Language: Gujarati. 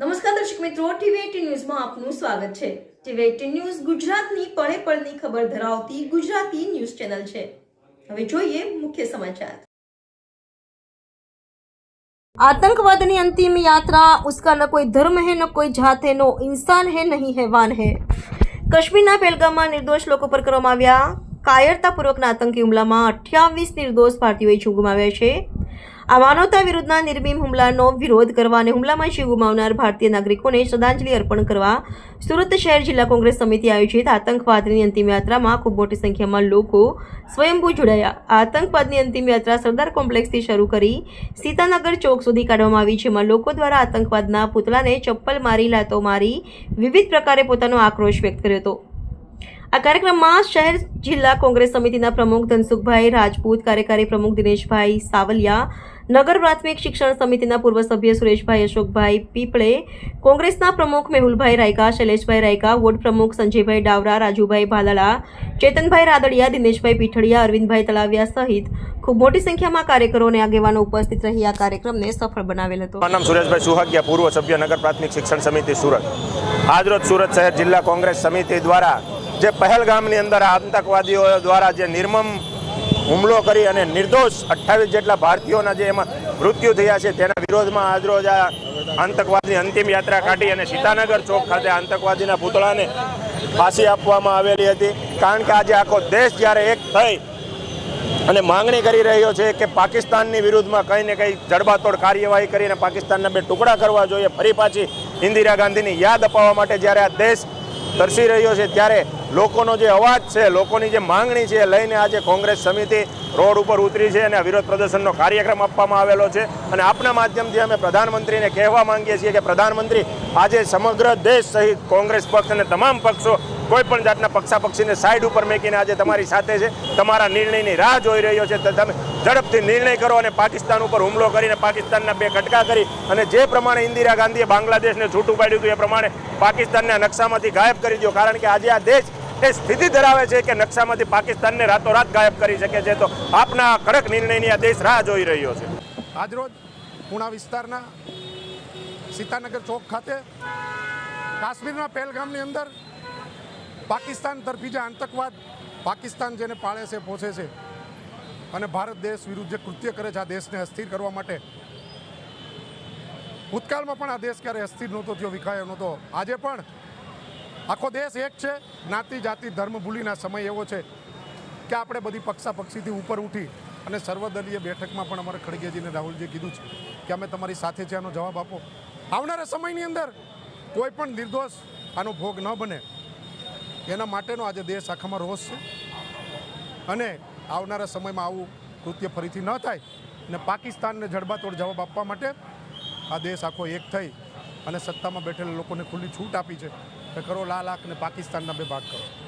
નમસ્કાર દર્શક મિત્રો ટીવી ન્યૂઝમાં આપનું સ્વાગત છે. ટીવી એટીન ન્યૂઝ ગુજરાતની પળે પળની ખબર ધરાવતી ગુજરાતી ન્યૂઝ ચેનલ છે. હવે જોઈએ મુખ્ય સમાચાર. આતંકવાદની અંતિમ યાત્રા, ઉસકાના કોઈ ધર્મ હે, ન કોઈ જાત હે નો ઇન્સાન હે, નહીં હેવાન હે. કાશ્મીરના પહેલગામમાં નિર્દોષ લોકો પર કરવામાં આવ્યા. કાયરતાપૂર્વકના આતંકી હુમલામાં અઠ્યાવીસ નિર્દોષ ભારતીયોએ જીવ ગુમાવ્યા છે. આ માનવતા વિરુદ્ધના નિર્ભીમ હુમલાનો વિરોધ કરવા અને હુમલામાં જીવ ગુમાવનાર ભારતીય નાગરિકોને શ્રદ્ધાંજલિ અર્પણ કરવા સુરત શહેર જિલ્લા કોંગ્રેસ સમિતિ આયોજિત આતંકવાદની અંતિમ યાત્રામાં ખૂબ મોટી સંખ્યામાં લોકો સ્વયંભૂ જોડાયા. આતંકવાદની અંતિમ યાત્રા સરદાર કોમ્પ્લેક્સથી શરૂ કરી સીતાનગર ચોક સુધી કાઢવામાં આવી, જેમાં લોકો દ્વારા આતંકવાદના પુતળાને ચપ્પલ મારી, લાતો મારી વિવિધ પ્રકારે પોતાનો આક્રોશ વ્યક્ત કર્યો હતો. આ કાર્યક્રમમાં શહેર જિલ્લા કોંગ્રેસ સમિતિના પ્રમુખ ધનસુખભાઈ રાજપૂત, કાર્યકારી પ્રમુખ દિનેશભાઈ સાવલિયા, નગર પ્રાથમિક શિક્ષણ સમિતિના પૂર્વ સભ્ય સુરેશભાઈ અશોકભાઈ પીપળે, કોંગ્રેસના પ્રમુખ મેહુલભાઈ રાયકા, શૈલેષભાઈ રાયકા, વોર્ડ પ્રમુખ સંજયભાઈ ડાવરા, રાજુભાઈ ભાલાળા ચેતનભાઈ રાદડિયા, દિનેશભાઈ પીઠડિયા, અરવિંદભાઈ તલાવિયા સહિત ખૂબ મોટી સંખ્યામાં કાર્યકરો અને આગેવાનો ઉપસ્થિત રહી આ કાર્યક્રમને સફળ બનાવેલ હતો. મારું નામ સુરેશભાઈ સુહાગિયા, પૂર્વ સભ્ય, નગર પ્રાથમિક શિક્ષણ સમિતિ સુરત. આજરોજ સુરત શહેર જિલ્લા કોંગ્રેસ સમિતિ દ્વારા જે પહેલગામની અંદર આતંકવાદીઓ દ્વારા જે નિર્મમ હુમલો કરી અને નિર્દોષ અઠ્ઠાવીસ જેટલા ભારતીયોના જે એમાં મૃત્યુ થયા છે, તેના વિરોધમાં આજરોજ આ આતંકવાદની અંતિમ યાત્રા કાઢી અને સીતાનગર ચોક ખાતે આતંકવાદીના પૂતળાને ફાંસી આપવામાં આવેલી હતી. કારણ કે આજે આખો દેશ જ્યારે એક થઈ અને માંગણી કરી રહ્યો છે કે પાકિસ્તાનની વિરુદ્ધમાં કંઈ ને કંઈ જડબાતોડ કાર્યવાહી કરીને પાકિસ્તાનના બે ટુકડા કરવા જોઈએ, ફરી પાછી ઇન્દિરા ગાંધીની યાદ અપાવવા માટે જ્યારે આ દેશ તરસી રહ્યો છે ત્યારે લોકોનો જે અવાજ છે, લોકોની જે માંગણી છે એ લઈને આજે કોંગ્રેસ સમિતિ રોડ ઉપર ઉતરી છે અને વિરોધ પ્રદર્શનનો કાર્યક્રમ આપવામાં આવેલો છે. અને આપના માધ્યમથી અમે પ્રધાનમંત્રીને કહેવા માંગીએ છીએ કે પ્રધાનમંત્રી, આજે સમગ્ર દેશ સહિત કોંગ્રેસ પક્ષ અને તમામ પક્ષો કોઈ પણ જાતના પક્ષાપક્ષીને સાઈડ ઉપર મેકીને આજે તમારી સાથે છે. તમારા નિર્ણયની રાહ જોઈ રહ્યો છે. તમે ઝડપથી નિર્ણય કરો અને પાકિસ્તાન ઉપર હુમલો કરીને પાકિસ્તાનના બે કટકા કરી અને જે પ્રમાણે ઇન્દિરા ગાંધીએ બાંગ્લાદેશને છૂટું પાડ્યું હતું એ પ્રમાણે પાકિસ્તાનના નકશામાંથી ગાયબ કરી દો. કારણ કે આજે આ દેશ એ સ્થિતિ ધરાવે છે કે નકશામાંથી પાકિસ્તાનને રાતોરાત ગાયબ કરી શકે છે. તો આપના કડક નિર્ણયની આ દેશ રાહ જોઈ રહ્યો છે. આજરોજ પુણા વિસ્તારના સીતાનગર ચોક ખાતે કાશ્મીરના પહેલગામની અંદર પાકિસ્તાન તરફી જે આતંકવાદ પાકિસ્તાન જેને પાળે છે પોષે છે અને ભારત દેશ વિરુદ્ધ જે કૃત્ય કરે છે આ દેશને અસ્થિર કરવા માટે. ભૂતકાળમાં પણ આ દેશ ક્યારે અસ્થિર નહોતો થયો, વિખાયો નહોતો. આજે પણ આખો દેશ એક છે. જ્ઞાતિ, જાતિ, ધર્મ ભૂલીના સમય એવો છે કે આપણે બધી પક્ષા પક્ષીથી ઉપર ઉઠી અને સર્વદલીય બેઠકમાં પણ અમારે ખડગેજીને રાહુલજીએ કીધું છે કે અમે તમારી સાથે છે, આનો જવાબ આપો. આવનારા સમયની અંદર કોઈ પણ નિર્દોષ આનો ભોગ ન બને. એના માટેનો આજે દેશ આખામાં રોષ છે. અને આવનારા સમયમાં આવું કૃત્ય ફરીથી ન થાય અને પાકિસ્તાનને જડબાતોડ જવાબ આપવા માટે આ દેશ આખો એક થઈ અને સત્તામાં બેઠેલા લોકોને ખુલ્લી છૂટ આપી છે. કે કરો લાલ આંખ ને પાકિસ્તાનના બે ભાગ કરો.